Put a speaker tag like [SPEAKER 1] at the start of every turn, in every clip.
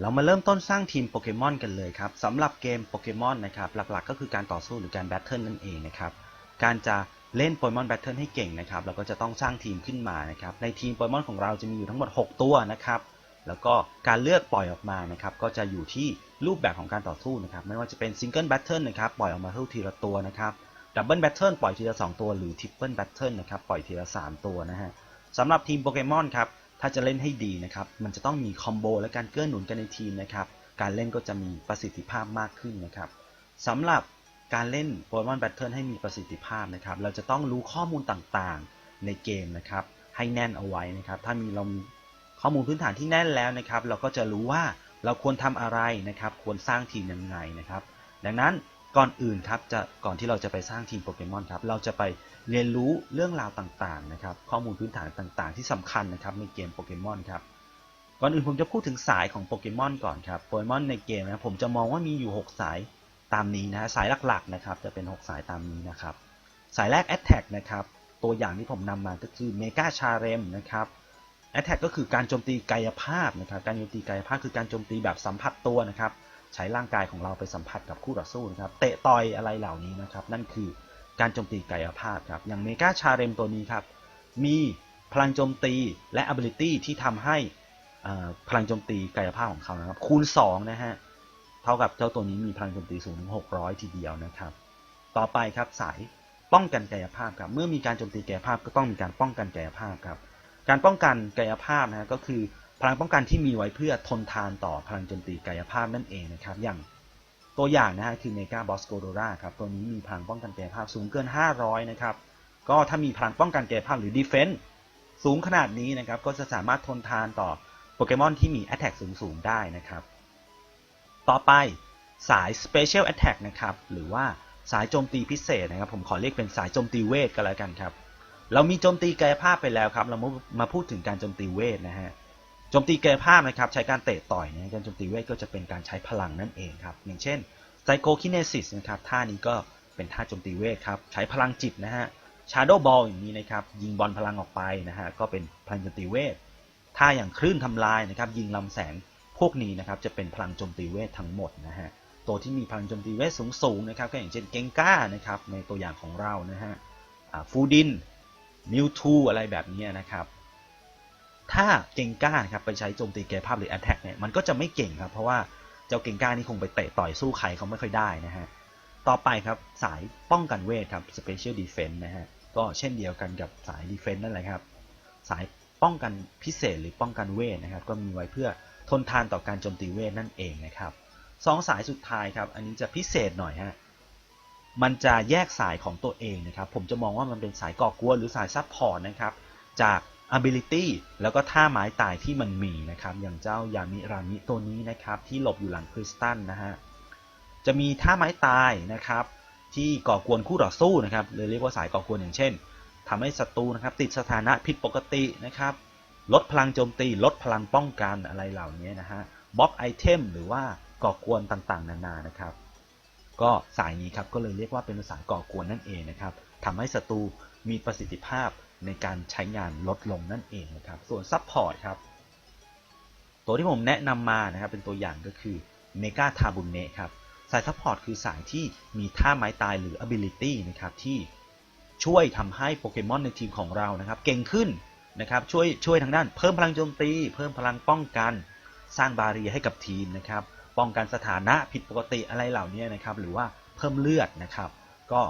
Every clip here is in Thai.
[SPEAKER 1] เรามาเริ่มต้นสร้างทีมโปเกมอนกันเลยครับสำหรับเกมโปเกมอนนะครับหลักๆ ก็คือการต่อสู้หรือการแบทเทิลนั่นเองนะครับการจะเล่นโปเกมอนแบทเทิลให้เก่งนะครับเราก็จะต้องสร้างทีมขึ้นมานะครับในทีมโปเกมอนของเราจะมีอยู่ทั้งหมด 6 ตัวนะครับแล้วก็การเลือกปล่อยออกมานะครับก็จะอยู่ที่รูปแบบของการต่อสู้นะครับไม่ว่าจะเป็นซิงเกิลแบทเทิลนะครับปล่อยออกมาเท่าทีละตัวนะครับดับเบิลแบทเทิลปล่อยทีละ 2 ตัวหรือทริปเปิลแบทเทิลนะครับปล่อยทีละ 3 ตัวนะฮะสำหรับทีมโปเกมอนครับ ถ้าจะเล่นให้ดีนะครับ มันจะต้องมีคอมโบและการเกื้อหนุนกันในทีมนะครับ การเล่นก็จะมีประสิทธิภาพมากขึ้นนะครับสำหรับการเล่นโปเกมอนแบทเทิลให้มีประสิทธิภาพนะครับ เราจะต้องรู้ข้อมูลต่างๆในเกมนะครับ ให้แน่นเอาไว้นะครับ ถ้ามีเรามีข้อมูลพื้นฐานที่แน่นแล้วนะครับ เราก็จะรู้ว่าเราควรทำอะไรนะครับ ควรสร้างทีมยังไงนะครับ ดังนั้น ก่อนอื่นครับจะก่อนที่เราจะไปสร้างทีมโปเกมอนครับเราจะไปเรียนรู้เรื่องราวต่างๆนะครับข้อมูลพื้นฐานต่างๆ ที่สำคัญนะครับในเกมโปเกมอนครับก่อนอื่นผมจะพูดถึงสายของโปเกมอนก่อนครับโปเกมอนในเกมนะผมจะมองว่ามีอยู่ 6 สายตามนี้นะฮะสายหลักๆนะครับจะเป็น 6 สายตามนี้นะครับสายแรก Attack นะครับตัวอย่างที่ผมนำมาก็คือ Mega c h a r e m นะครับ Attack ก็คือการโจมตีกายภาพนะครับ การโจมตีกายภาพคือการโจมตีแบบสัมผัสตัวนะครับ ใช้ร่างกายของเราไปสัมผัสกับคู่ต่อสู้นะครับเตะต่อยอะไรเหล่านี้นะครับ นั่นคือการโจมตีกายภาพครับ อย่างเมกาชาเรมตัวนี้ครับ มีพลังโจมตีและ ability ที่ทำให้พลังโจมตีกายภาพของเขานะครับ คูณ 2 นะฮะ เท่ากับเจ้าตัวนี้มีพลังโจมตีสูงถึง 600 ทีเดียวนะครับ ต่อไปครับสายป้องกันกายภาพครับ เมื่อมีการโจมตีกายภาพก็ต้องมีการป้องกันกายภาพครับ การป้องกันกายภาพนะฮะก็คือ พลังป้องกันที่มีไว้เพื่อทนทานต่อพลังโจมตีกายภาพนั่นเองนะครับอย่างตัวอย่างนะฮะคือเมกาบอสโกโดราครับตัวนี้มีพลังป้องกันกายภาพสูงเกิน 500 นะครับก็ถ้ามีพลังป้องกันกายภาพหรือดีเฟน s ์สูงขนาดนี้นะครับก็จะสามารถทนทานต่อโปเกมอนที่มี Attack สูงสูงได้นะครับ ต่อไปสาย Special Attack นะครับหรือว่าสายโจมตีพิเศษนะครับ ผมขอเรียกเป็นสายโจมตีเวทก็แล้วกันครับ เรามีโจมตีกายภาพไปแล้วครับ เรามาพูดถึงการโจมตีเวทนะฮะโจมตีกายภาพนะครับใช้การเตะต่อยนะการโจมตีเวทก็จะเป็นการใช้พลังนั่นเองครับอย่างเช่นไซโคคิเนซิสนะครับท่านี้ก็เป็นท่าโจมตีเวทครับใช้พลังจิตนะฮะชาร์โดบอลอย่างนี้นะครับยิงบอลพลังออกไปนะฮะก็เป็นพลังโจมตีเวทท่าอย่างคลื่นทำลายนะครับยิงลำแสงพวกนี้นะครับจะเป็นพลังโจมตีเวททั้งหมดนะฮะตัวที่มีพลังโจมตีเวทสูงๆนะครับก็อย่างเช่นเกงก้านะครับในตัวอย่างของเรานะฮะฟูดินมิวทูอะไรแบบนี้นะครับ ถ้าเก่งก้านะครับไปใช้โจมตีกายภาพหรือแอตแทกเนี่ยมันก็จะไม่เก่งครับ เพราะว่าเจ้าเก่งก้านี่คงไปเตะต่อยสู้ใครเขาไม่ค่อยได้นะฮะต่อไปครับสายป้องกันเวทครับ special defense นะฮะก็เช่นเดียวกันกับสาย defense นั่นแหละครับ สายป้องกันพิเศษหรือป้องกันเวทนะครับ ก็มีไว้เพื่อทนทานต่อการโจมตีเวทนั่นเองนะครับสองสายสุดท้ายครับ อันนี้จะพิเศษหน่อยฮะมันจะแยกสายของตัวเองนะครับ ผมจะมองว่ามันเป็นสายก่อกวนหรือสายซับพอร์ตนะครับ จาก ability แล้วก็ท่าไม้ตายที่มันมีนะครับ อย่างเจ้ายามิรามิตัวนี้นะครับ ที่หลบอยู่หลังคริสตัลนะฮะ จะมีท่าไม้ตายนะครับ ที่ก่อกวนคู่ต่อสู้นะครับเลยเรียกว่าสายก่อกวนอย่างเช่นทำให้ศัตรูนะครับ ติดสถานะผิดปกตินะครับ ลดพลังโจมตี ลดพลังป้องกันอะไรเหล่านี้นะฮะบล็อกไอเทมหรือว่าก่อกวนต่างๆ นานานะครับ ก็สายนี้ครับก็เลยเรียกว่าเป็นสายก่อกวนนั่นเองนะครับทำให้ศัตรู มีประสิทธิภาพในการใช้งานลดลงนั่นเองนะครับ ส่วนซับพอร์ตครับ ตัวที่ผมแนะนำมานะครับเป็นตัวอย่างก็คือเมกาทาบุนเนะครับ สายซับพอร์ตคือสายที่มีท่าไม้ตายหรือ ability นะครับที่ช่วยทำให้โปเกมอนในทีมของเรานะครับ เก่งขึ้นนะครับช่วยช่วยทางด้านเพิ่มพลังโจมตี เพิ่มพลังป้องกัน สร้างบาเรียให้กับทีมนะครับ ป้องกันสถานะผิดปกติอะไรเหล่านี้นะครับ หรือว่าเพิ่มเลือดนะครับ ก็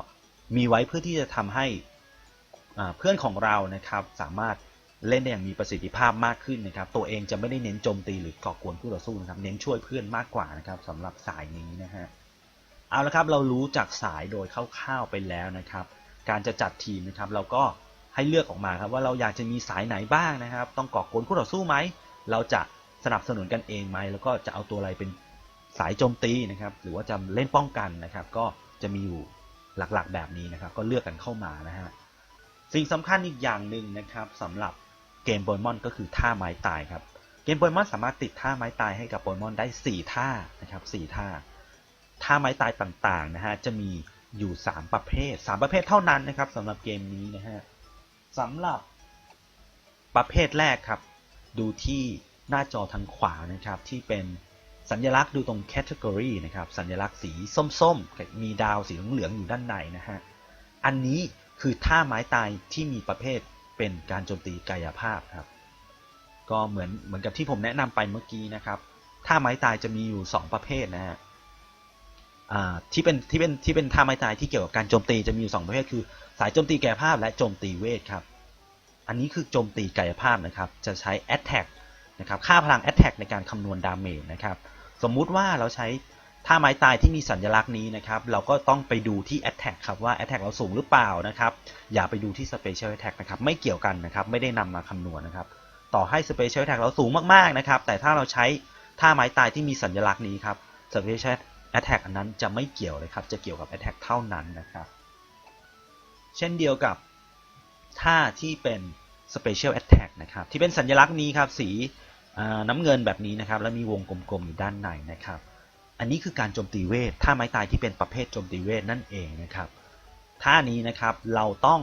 [SPEAKER 1] มีไว้เพื่อที่จะทำให้ เพื่อนของเรานะครับสามารถเล่นได้อย่างมีประสิทธิภาพมากขึ้นนะครับ ตัวเองจะไม่ได้เน้นโจมตีหรือก่อกวนคู่ต่อสู้นะครับ เน้นช่วยเพื่อนมากกว่านะครับสำหรับสายนี้นะฮะ เอาละครับเรารู้จากสายโดยคร่าวๆไปแล้วนะครับ การจะจัดทีมนะครับ เราก็ให้เลือกออกมาครับว่าเราอยากจะมีสายไหนบ้างนะครับ ต้องก่อกวนคู่ต่อสู้ไหม เราจะสนับสนุนกันเองไหม แล้วก็จะเอาตัวอะไรเป็นสายโจมตีนะครับ หรือว่าจะเล่นป้องกันนะครับ ก็จะมีอยู่หลักๆแบบนี้นะครับ ก็เลือกกันเข้ามานะฮะ สิ่งสำคัญอีกอย่างหนึ่งนะครับสำหรับเกมโปเกมอนก็คือท่าไม้ตายครับ เกมโปเกมอนสามารถติดท่าไม้ตายให้กับโปเกมอนได้ 4 ท่านะครับ4ท่า ท่าไม้ตายต่างๆนะฮะจะมีอยู่ 3 ประเภท 3 ประเภทเท่านั้นนะครับสำหรับเกมนี้นะฮะสำหรับประเภทแรกครับ ดูที่หน้าจอทางขวานะครับที่เป็นสัญลักษณ์ดูตรง category นะครับสัญลักษณ์สีส้มๆ มีดาวสีเหลืองๆอยู่ด้านในนะฮะอันนี้ คือท่าไม้ตายที่มีประเภทเป็นการโจมตีกายภาพครับ ก็เหมือนเหมือนกับที่ผมแนะนำไปเมื่อกี้นะครับ ท่าไม้ตายจะมีอยู่ 2 ประเภทนะฮะที่เป็นที่เป็นที่เป็นท่าไม้ตายที่เกี่ยวกับการโจมตีจะมีอยู่ 2 ประเภทคือ สายโจมตีกายภาพและโจมตีเวทครับ อันนี้คือโจมตีกายภาพนะครับ จะใช้ attack นะครับ ค่าพลัง attack ในการคำนวณดาเมจนะครับ สมมุติว่าเราใช้ ท่าไม้ตายที่มีสัญลักษณ์นี้นะครับ เราก็ต้องไปดูที่ attack ครับว่า attack เราสูงหรือเปล่านะครับ อย่าไปดูที่ special attack นะครับ ไม่เกี่ยวกันนะครับ ไม่ได้นำมาคำนวณนะครับ ต่อให้ special attack เราสูงมากๆนะครับ แต่ถ้าเราใช้ท่าไม้ตายที่มีสัญลักษณ์นี้ครับ special attack อันนั้นจะไม่เกี่ยวเลยครับ จะเกี่ยวกับ attack เท่านั้นนะครับ เช่นเดียวกับท่าที่เป็น special attack นะครับ ที่เป็นสัญลักษณ์นี้ครับ สีน้ำเงินแบบนี้นะครับ แล้วมีวงกลมๆอยู่ด้านในนะครับ อันนี้คือการโจมตีเวทท่าไม้ตายที่เป็นประเภทโจมตีเวทนั่นเองนะครับท่านี้นะครับเราต้อง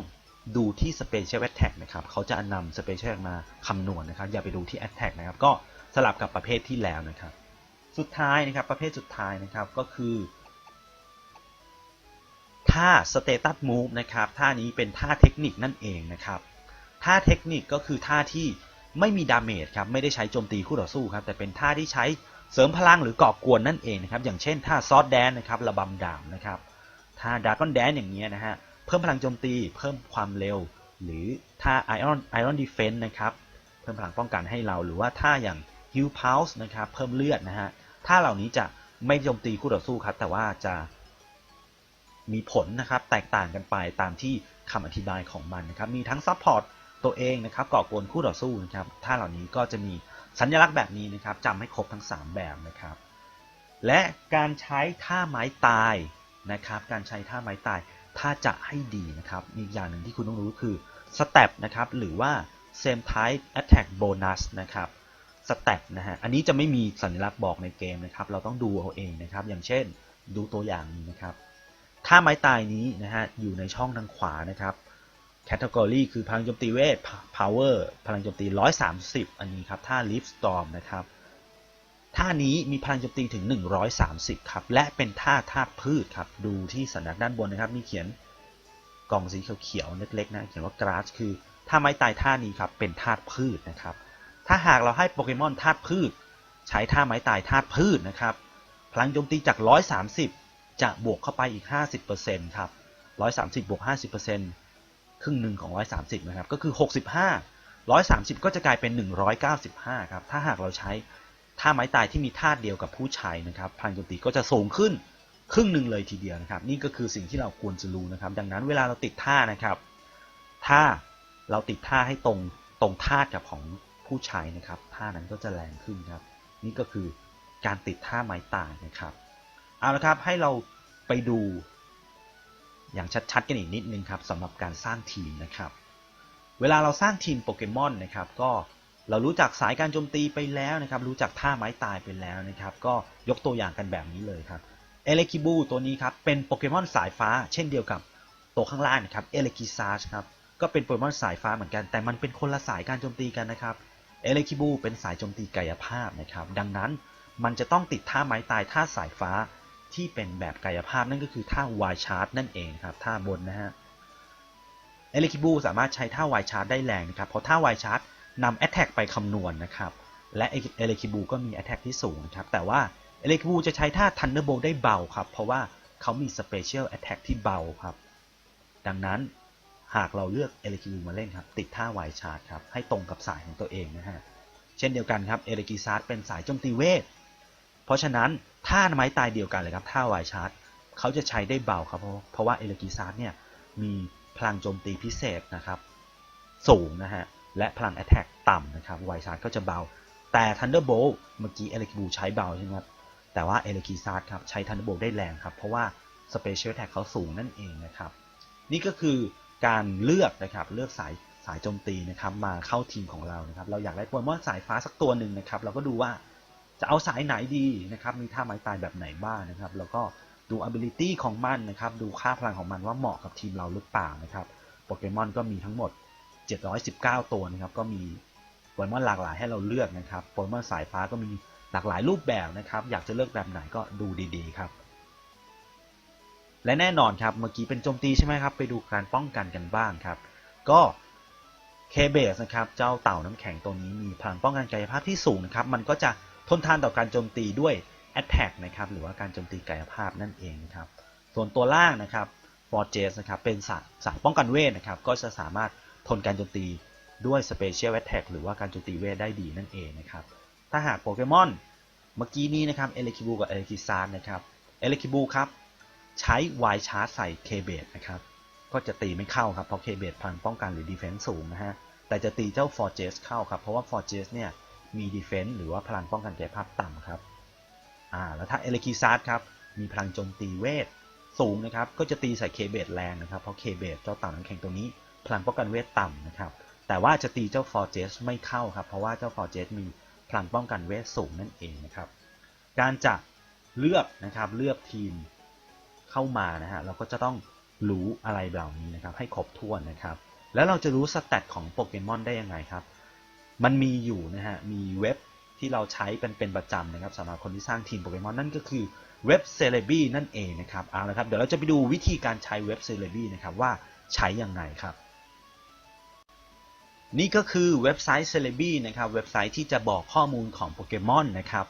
[SPEAKER 1] ดูที่ Special Attack นะครับเขาจะนำ Special มาคำนวณนะครับ อย่าไปดูที่ Attack นะครับ ก็สลับกับประเภทที่แล้วนะครับ สุดท้ายนะครับประเภทสุดท้ายนะครับก็คือท่า Status Move นะครับท่านี้เป็นท่าเทคนิคนั่นเองนะครับท่าเทคนิคก็คือท่าที่ไม่มีดาเมจครับไม่ได้ใช้โจมตีคู่ต่อสู้ครับแต่เป็นท่าที่ใช้ เสริมพลังหรือก่อกวนนั่นเองนะครับอย่างเช่นท่าซอสแดนนะครับระบำดาบนะครับท่าดากอนแดนอย่างเงี้ยนะฮะเพิ่มพลังโจมตีเพิ่มความเร็ว หรือท่าไอออนไอออนดีเฟนต์นะครับเพิ่มพลังป้องกันให้เราหรือว่าท่าอย่างฮิลพาวส์นะครับเพิ่มเลือดนะฮะท่าเหล่านี้จะไม่โจมตีคู่ต่อสู้ครับแต่ว่าจะมีผลนะครับแตกต่างกันไปตามที่คำอธิบายของมันนะครับมีทั้งซัพพอร์ตตัวเองนะครับก่อกวนคู่ต่อสู้นะครับท่าเหล่านี้ก็จะมี สัญลักษณ์แบบนี้นะครับจำให้ครบทั้ง 3 แบบนะครับ และการใช้ท่าไม้ตายนะครับ การใช้ท่าไม้ตายถ้าจะให้ดีนะครับมีอย่างหนึ่งที่คุณต้องรู้คือ step นะครับหรือว่า same type attack bonus นะครับ step นะฮะอันนี้จะไม่มีสัญลักษณ์บอกในเกมนะครับ เราต้องดูเอาเองนะครับ อย่างเช่นดูตัวอย่างนี้นะครับท่าไม้ตายนี้นะฮะอยู่ในช่องทางขวานะครับ Category คือพลังโจมตีเวท Power พลังโจมตี 130 อันนี้ครับ ท่า Leaf Storm นะครับ ท่านี้มีพลังโจมตีถึง 130 ครับ และเป็นท่าธาตุพืชครับ ดูที่สัญลักษณ์ด้านบนนะครับ มีเขียนกล่องสีเขียวๆเล็กๆนะ เขียนว่า Grass คือท่าไม้ตายท่านี้ครับ เป็นธาตุพืชนะครับ ถ้าหากเราให้โปเกมอนธาตุพืช ใช้ท่าไม้ตายธาตุพืชนะครับ พลังโจมตีจาก 130 จะบวกเข้าไปอีก 50%ครับ 130 บวก 50% ครึ่งหนึ่งของ 130 นะครับ ก็คือ 65 130 ก็จะกลายเป็น 195 ครับ ถ้าหากเราใช้ท่าไม้ตายที่มีธาตุเดียวกับผู้ใช้นะครับพลังโจมตีก็จะสูงขึ้นครึ่งหนึ่งเลยทีเดียวนะครับ นี่ก็คือสิ่งที่เราควรจะรู้นะครับ ดังนั้นเวลาเราติดท่านะครับ ถ้าเราติดท่าให้ตรงตรงธาตุกับของผู้ใช้นะครับท่านั้นก็จะแรงขึ้นครับ นี่ก็คือการติดท่าไม้ตายนะครับ เอาละครับให้เราไปดู อย่างชัดๆ กันอีกนิดนึงครับสำหรับการสร้างทีมนะครับ เวลาเราสร้างทีมโปเกมอนนะครับก็เรารู้จักสายการโจมตีไปแล้วนะครับ รู้จักท่าไม้ตายไปแล้วนะครับ ก็ยกตัวอย่างกันแบบนี้เลยครับเอเลคิบูตัวนี้ครับเป็นโปเกมอนสายฟ้า เช่นเดียวกับตัวข้างล่างนะครับเอเลคิซาชครับก็เป็นโปเกมอนสายฟ้าเหมือนกัน แต่มันเป็นคนละสายการโจมตีกันนะครับเอเลคิบูเป็นสายโจมตีกายภาพนะครับ ดังนั้นมันจะต้องติดท่าไม้ตายท่าสายฟ้า ที่เป็นแบบกายภาพนั่นก็คือท่าวายชาร์ตนั่นเองครับท่าบนนะฮะเอเลคิบูสามารถใช้ท่าวายชาร์ตได้แรงนะครับเพราะท่าวายชาร์ตนำแอตแทกไปคำนวณนะครับและเอเลคิบูก็มีแอตแทกที่สูงนะครับแต่ว่าเอเลคิบูจะใช้ท่าทันเดอร์โบได้เบาครับเพราะว่าเขามีสเปเชียลแอตแทกที่เบาครับดังนั้นหากเราเลือกเอเลคิบูมาเล่นครับ ติดท่าวายชาร์ตครับให้ตรงกับสายของตัวเองนะฮะ เช่นเดียวกันครับเอเลกิซาร์เป็นสายโจมตีเวท เพราะฉะนั้น ท่าไม้ตายเดียวกันเลยครับท่าวายชาร์ตเขาจะใช้ได้เบาครับ เพราะเพราะว่าเอเลกิซาร์เนี่ยมีพลังโจมตีพิเศษนะครับ สูงนะฮะ และพลัง Attack ต่ำนะครับไวชาร์ดก็จะเบา แต่ Thunderbolt เมื่อกี้เอเลคิบูใช้เบาใช่ไหมครับ แต่ว่าเอเลคิซาร์ครับใช้ Thunderbolt ได้แรงครับ เพราะว่า Special Attack เขาสูงนั่นเองนะครับ นี่ก็คือการเลือกนะครับเลือกสายสายโจมตีนะครับมาเข้าทีมของเรานะครับ เราอยากได้โปเกมอนสายฟ้าสักตัวหนึ่งนะครับ เราก็ดูว่า จะเอาสายไหนดีนะครับมีท่าไม้ตายแบบไหนบ้างนะครับ แล้วก็ดู ability ของมันนะครับดูค่าพลังของมันว่าเหมาะกับทีมเราหรือเปล่านะครับโปเกมอนก็มีทั้งหมด 719 ตัวนะครับก็มีโปเกมอนหลากหลายให้เราเลือกนะครับโปเกมอนสายฟ้าก็มีหลากหลายรูปแบบนะครับอยากจะเลือกแบบไหนก็ดูดีๆครับและแน่นอนครับเมื่อกี้เป็นโจมตีใช่ไหมครับไปดูการป้องกันกันบ้างครับ ก็เคเบสนะครับเจ้าเต่าน้ำแข็งตัวนี้มีพลังป้องกันกายภาพที่สูงนะครับมันก็จะ ทนทานต่อการโจมตีด้วย Attack นะครับหรือว่าการโจมตีกายภาพนั่นเองนะครับส่วนตัวล่างนะครับ f o r g e s นะครับเป็นสายสายป้องกันเวทนะครับก็จะสามารถทนการโจมตีด้วย Special Attack หรือว่าการโจมตีเวทได้ดีนั่นเองนะครับถ้าหากโปเกมอนเมื่อกี้นี้นะครับเอเลคิบูกับเอเลคิซานนะครับเอเลคิบูครับใช้วายชาร์จใส่เคเบดนะครับก็จะตีไม่เข้าครับเพราะเคเบดพังป้องกันหรือดีเฟนส์สูงนะฮะแต่จะตีเจ้า f o r g e s เข้าครับเพราะว่า f o r g e s เนี่ย มีดีเฟนส์หรือว่าพลังป้องกันกายภาพต่ำครับอ่าแล้วถ้าเอเลคิซาร์ครับมีพลังโจมตีเวทสูงนะครับก็จะตีใส่เคเบดแรงนะครับเพราะเคเบดเจ้าเต่าน้ำแข็งตัวนี้ พลังป้องกันเวทต่ำนะครับแต่ว่าจะตีเจ้า f o r g e s ไม่เข้าครับเพราะว่าเจ้า f o r g e s มีพลังป้องกันเวทสูงนั่นเองนะครับการจะเลือกนะครับเลือกทีมเข้ามานะฮะเราก็จะต้องรู้อะไรเหล่านี้นะครับให้ครบถ้วนนะครับแล้วเราจะรู้สแตทของโปเกมอนได้ยังไงครับ มันมีอยู่นะฮะ มีเว็บที่เราใช้เป็นเป็นประจำนะครับสำหรับคนที่สร้างทีมโปเกมอนนั่นก็คือเว็บ c e l e b นั่นเองนะครับเอาละครับ เดี๋ยวเราจะไปดูวิธีการใช้เว็บ c e l e b นะครับว่าใช้ยังไงครับ นี่ก็คือเว็บไซต์ c e l e b นะครับเว็บไซต์ที่จะบอกข้อมูลของโปเกมอนนะครับ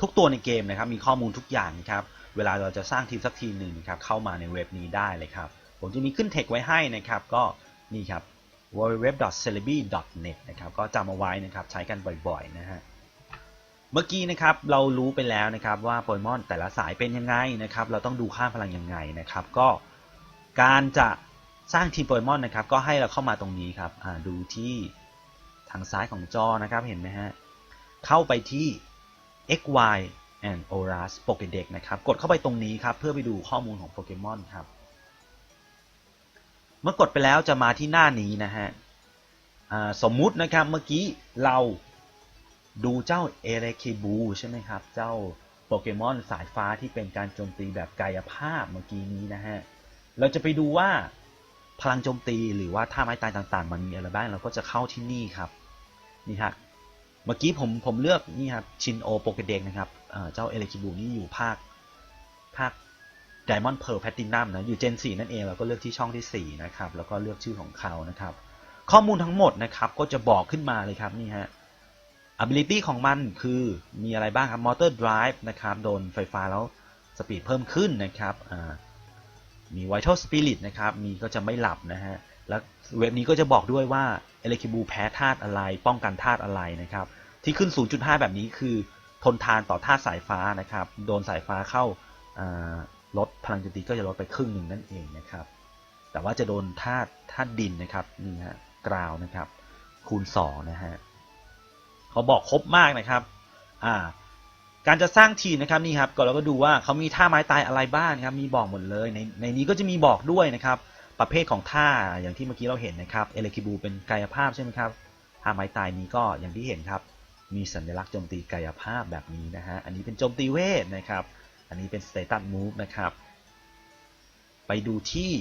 [SPEAKER 1] ทุกตัวในเกมนะครับมีข้อมูลทุกอย่างนะครับเวลาเราจะสร้างทีมสักทีมหนึ่งนะครับเข้ามาในเว็บนี้ได้เลยครับผมจะมีขึ้นเทคไว้ให้นะครับก็นี่ครับ www.celebi.net นะครับก็จำเอาไว้นะครับใช้กันบ่อยๆนะฮะเมื่อกี้นะครับเรารู้ไปแล้วนะครับว่าโปเกมอนแต่ละสายเป็นยังไงนะครับเราต้องดูค่าพลังยังไงนะครับก็การจะสร้างทีมโปเกมอนนะครับก็ให้เราเข้ามาตรงนี้ครับดูที่ทางซ้ายของจอนะครับเห็นไหมฮะเข้าไปที่ XY and Oras Pokédex นะครับกดเข้าไปตรงนี้ครับเพื่อไปดูข้อมูลของโปเกมอนครับ เมื่อกดไปแล้วจะมาที่หน้านี้นะฮะสมมุตินะครับเมื่อกี้เราดูเจ้าเอเรคิบูใช่ไหมครับ เจ้าโปเกมอนสายฟ้าที่เป็นการโจมตีแบบกายภาพเมื่อกี้นี้นะฮะ เราจะไปดูว่าพลังโจมตีหรือว่าท่าไม้ตายต่างๆ มันมีอะไรบ้าง เราก็จะเข้าที่นี่ครับ นี่ฮะ เมื่อกี้ผมผมเลือกนี่ครับชินโอโปเกเด็กนะครับเจ้าเอเลคิบูนี่อยู่ภาคภาค Diamond Pearl Platinum นะอยู่ Gen 4 นั่นเองเราก็เลือกที่ช่องที่ 4 นะครับ แล้วก็เลือกชื่อของเขานะครับ ข้อมูลทั้งหมดนะครับก็จะบอกขึ้นมาเลยครับนี่ฮะ ability ของมันคือมีอะไรบ้างครับ motor drive นะครับโดนไฟฟ้าแล้วสปีดเพิ่มขึ้นนะครับมี vital spirit นะครับมีก็จะไม่หลับนะฮะแล้วเว็บนี้ก็จะบอกด้วยว่าเอเลคิบูแพ้ธาตุอะไร ป้องกันธาตุอะไรนะครับ ที่ขึ้น 0.5 แบบนี้คือทนทานต่อธาตุสายฟ้านะครับ โดนสายฟ้าเข้า ลดพลังโจมตีก็จะลดไปครึ่งหนึ่งนั่นเองนะครับ แต่ว่าจะโดนธาตุธาตุดินนะครับนี่ฮะกราวนะครับ คูณ2นะฮะเขาบอกครบมากนะครับอ่าการจะสร้างทีมนะครับนี่ครับก็เราก็ดูว่าเขามีท่าไม้ตายอะไรบ้างครับมีบอกหมดเลยในในนี้ก็จะมีบอกด้วยนะครับ ประเภทของท่าอย่างที่เมื่อกี้เราเห็นนะครับเอเลคิบูเป็นกายภาพใช่ไหมครับท่าไม้ตายนี้ก็อย่างที่เห็นครับ มีสัญลักษณ์โจมตีกายภาพแบบนี้นะฮะอันนี้เป็นโจมตีเวทนะครับ อันนี้เป็น status move นะครับ ไปดูที่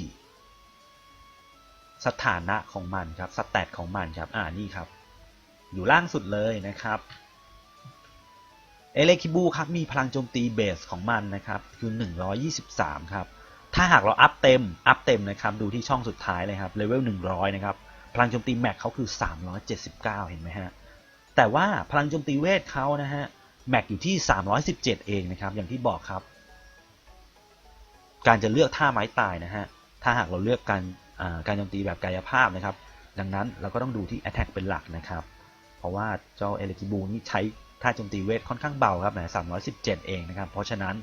[SPEAKER 1] สถานะของมันครับสแตทของมันครับ อ่านี่ครับ อยู่ล่างสุดเลยนะครับเอเลคิบูครับ มีพลังโจมตีเบสของมันนะครับ คือ 123 ครับ ถ้าหากเราอัพเต็ม อัพเต็มนะครับ ดูที่ช่องสุดท้ายเลยครับ เลเวล 100 นะครับ พลังโจมตีแม็กเขาคือ 379 เห็นไหมฮะ แต่ว่าพลังโจมตีเวทเขานะฮะ แม็กอยู่ที่ 317 เองนะครับ อย่างที่บอกครับ การจะเลือกท่าไม้ตายนะฮะ ถ้าหากเราเลือกการการโจมตีแบบกายภาพนะครับ ดังนั้นเราก็ต้องดูที่ Attack เป็นหลักนะครับ เพราะว่าเจ้าเอเลกิบูนี่ใช้ท่าโจมตีเวทค่อนข้างเบาครับแหม317 เองนะครับ เพราะฉะนั้น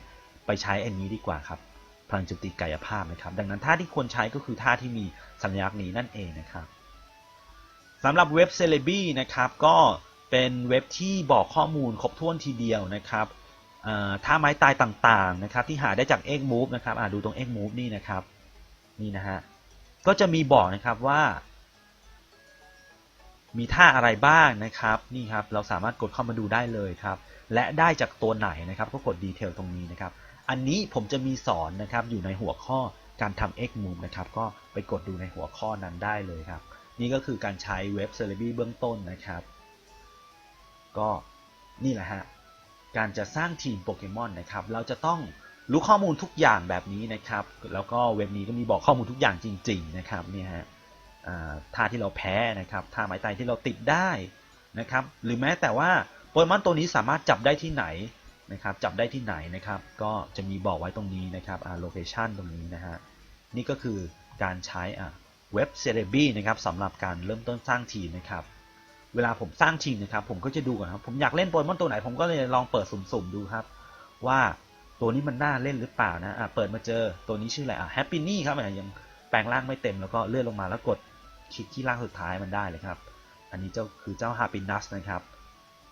[SPEAKER 1] ไปใช้อันนี้ดีกว่าครับ พลังโจมตีกายภาพนะครับ ดังนั้นท่าที่ควรใช้ก็คือท่าที่มีสัญลักษณ์นี้นั่นเองนะครับสำหรับเว็บ c e l e b นะครับก็ เป็นเว็บที่บอกข้อมูลครบถ้วนทีเดียวนะครับท่าไม้ตายต่างๆนะครับที่หาได้จาก X Move นะครับดูตรง X Move นี่นะครับนี่นะฮะก็จะมีบอกนะครับว่า มีท่าอะไรบ้างนะครับนี่ครับเราสามารถกดเข้ามาดูได้เลยครับและได้จากตัวไหนนะครับก็กดดีเทลตรงนี้นะครับอันนี้ผมจะมีสอนนะครับอยู่ในหัวข้อการทำ X Move นะครับก็ไปกดดูในหัวข้อนั้นได้เลยครับนี่ก็คือการใช้เว็บ c e l e b เบื้องต้นนะครับ ก็นี่แหละฮะ การจะสร้างทีมโปเกมอนนะครับ เราจะต้องรู้ข้อมูลทุกอย่างแบบนี้นะครับ แล้วก็เว็บนี้ก็มีบอกข้อมูลทุกอย่างจริง ๆ นะครับเนี่ยฮะอ่าท่าที่เราแพ้นะครับท่าไม้ตายที่เราติดได้นะครับ หรือแม้แต่ว่าโปเกมอนตัวนี้สามารถจับได้ที่ไหนนะครับ จับได้ที่ไหนนะครับ ก็จะมีบอกไว้ตรงนี้นะครับอ่าโลเคชันตรงนี้นะฮะ นี่ก็คือการใช้อะเว็บเซเลบีนะครับสำหรับการเริ่มต้นสร้างทีมนะครับ เวลาผมสร้างทีมนะครับ ผมก็จะดูก่อนครับ ผมอยากเล่นโปเกมอนตัวไหน ผมก็เลยลองเปิดสุ่มๆดูครับ ว่าตัวนี้มันน่าเล่นหรือเปล่านะอะเปิดมาเจอตัวนี้ชื่ออะไรอะแฮปปี้นี่ครับยังแปลงร่างไม่เต็มแล้วก็เลื่อนลงมาแล้วกดคลิกที่ร่างสุดท้ายมันได้เลยครับ อันนี้เจ้าคือเจ้าฮาปินัสนะครับ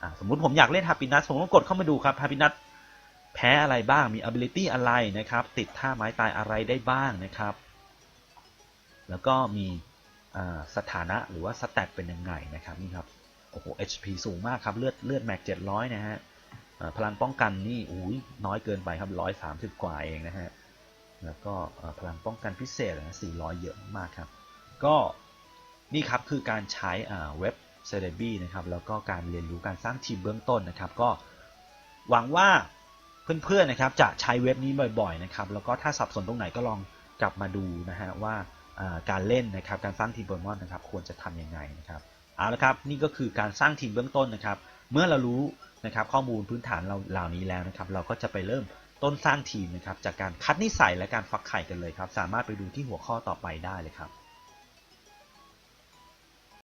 [SPEAKER 1] อะสมมุติผมอยากเล่นฮาปินัสผมก็กดเข้ามาดูครับฮาปินัสแพ้อะไรบ้างมี ability อะไรนะครับ ติดท่าไม้ตายอะไรได้บ้างนะครับ แล้วก็มี สถานะหรือว่าสแตทเป็นยังไงนะครับนี่ครับโอ้โห HP สูงมากครับเลือดเลือดแม็ก700นะฮะพลังป้องกันนี่อุ้ยน้อยเกินไปครับ130กว่าเองนะฮะแล้วก็พลังป้องกันพิเศษนะ400เยอะมากครับ ก็นี่ครับคือการใช้อ่าเว็บ c e l e b y นะครับแล้วก็การเรียนรู้การสร้างทีมเบื้องต้นนะครับ ก็หวังว่าเพื่อนๆนะครับจะใช้เว็บนี้บ่อยๆนะครับแล้วก็ถ้าสับสนตรงไหนก็ลองกลับมาดูนะฮะว่า การเล่นนะครับการสร้างทีมโปเกมอนนะครับควรจะทำยังไงนะครับเอาละครับนี่ก็คือการสร้างทีมเบื้องต้นนะครับ เมื่อเรารู้นะครับข้อมูลพื้นฐานเราเหล่านี้แล้วนะครับ เราก็จะไปเริ่มต้นสร้างทีมนะครับจากการคัดนิสัยและการฟักไข่กันเลยครับ สามารถไปดูที่หัวข้อต่อไปได้เลยครับ